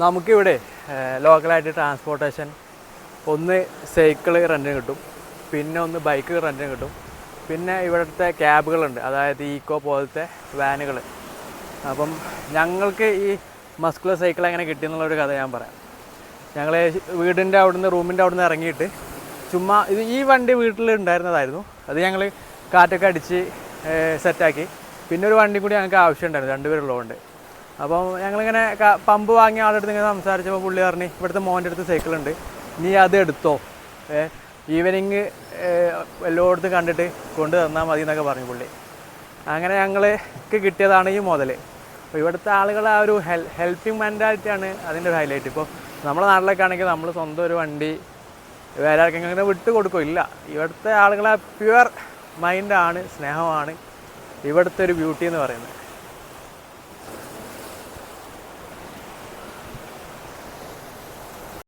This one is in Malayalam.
നമുക്കിവിടെ ലോക്കലായിട്ട് ട്രാൻസ്പോർട്ടേഷൻ ഒന്ന് സൈക്കിൾ റെന്റിന് കിട്ടും. പിന്നെ ഒന്ന് ബൈക്ക് റെന്റിന് കിട്ടും. പിന്നെ ഇവിടുത്തെ ക്യാബുകളുണ്ട് അതായത് ഈക്കോ പോലത്തെ വാനുകൾ അപ്പം ഞങ്ങൾക്ക് ഈ മസ്കുലർ സൈക്കിൾ എങ്ങനെ കിട്ടി കിട്ടിയെന്നുള്ളൊരു കഥ ഞാൻ പറയാം. ഞങ്ങൾ വീടിന്റെ അവിടുന്ന് റൂമിന്റെ അവിടുന്ന് ഇറങ്ങിയിട്ട് ചുമ്മാ ഇത് ഈ വണ്ടി വീട്ടിൽ ഉണ്ടായിരുന്നതായിരുന്നു. അത് ഞങ്ങൾ കാറ്റൊക്കെ അടിച്ച് സെറ്റാക്കി പിന്നെ ഒരു വണ്ടി കൂടി ഞങ്ങൾക്ക് ആവശ്യമുണ്ടായിരുന്നു. രണ്ടുപേരുള്ളതുകൊണ്ട്. അപ്പം ഞങ്ങളിങ്ങനെ പമ്പ് വാങ്ങിയ ആളുടെ അടുത്ത് ഇങ്ങനെ സംസാരിച്ചപ്പോൾ പുള്ളി പറഞ്ഞു ഇവിടുത്തെ മോന്റെ അടുത്ത് സൈക്കിൾ ഉണ്ട്. നീ അത് എടുത്തോ. ഈവനിങ് എല്ലായിടത്തും കണ്ടിട്ട് കൊണ്ട് തന്നാൽ മതി എന്നൊക്കെ പറഞ്ഞു പുള്ളി. അങ്ങനെ ഞങ്ങൾക്ക് കിട്ടിയതാണ് ഈ മുതൽ. അപ്പോൾ ഇവിടുത്തെ ആളുകൾ ആ ഒരു ഹെൽ ഹെൽപ്പിംഗ് മെന്റാലിറ്റിയാണ് അതിന്റെ ഒരു ഹൈലൈറ്റ് ഇപ്പോൾ നമ്മുടെ നാട്ടിലൊക്കെ ആണെങ്കിൽ നമ്മൾ സ്വന്തം ഒരു വണ്ടി വേറെ ആർക്കെങ്കിലും അങ്ങനെ വിട്ട് കൊടുക്കില്ല ഇവിടുത്തെ ആളുകളെ പ്യുവർ മൈൻഡാണ് സ്നേഹമാണ് ഇവിടുത്തെ ഒരു ബ്യൂട്ടി എന്ന് പറയുന്നത്.